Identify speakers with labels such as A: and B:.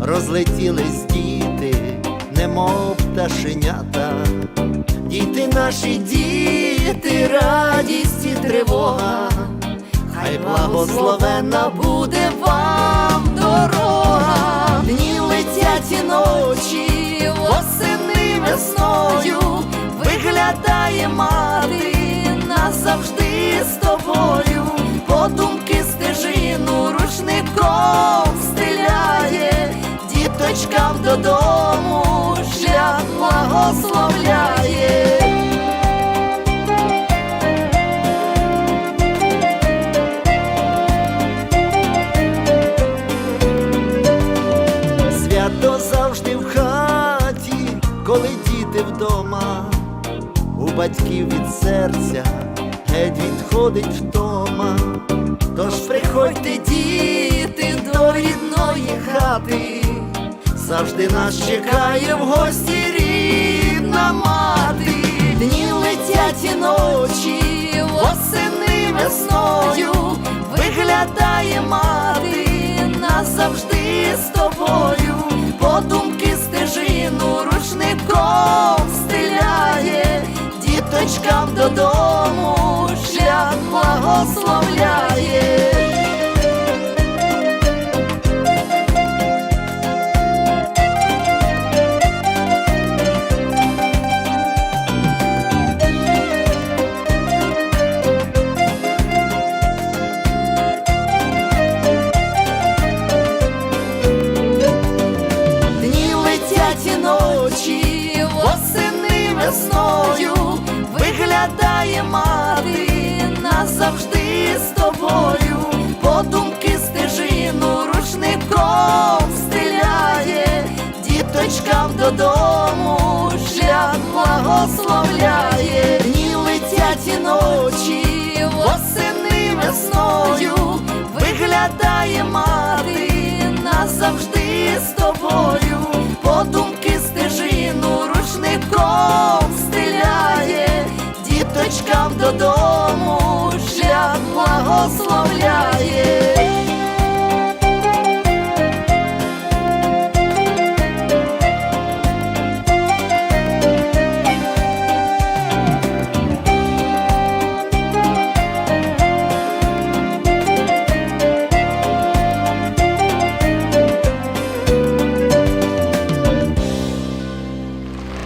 A: розлетілись діти, немов пташенята. Діти наші діти, радість і тривога, хай благословенна буде вам дорога, дні летять і ночі, восени весною, виглядає мати назавжди з тобою, подумки стежину рушником коли діти вдома, у батьків від серця геть відходить втома. Тож приходьте, діти, до рідної хати, завжди нас чекає в гості рідна мати. Дні летять і ночі, восени весною, виглядає мати назавжди з тобою, подумки стежину рушником стріляє, діточкам додому шлях благословляє. Весною, виглядає мати назавжди з тобою, подумки стежину рушником стріляє, діточкам додому шлях благословляє, дні летять і ночі, восени весною, виглядає мати назавжди з тобою, благословляй.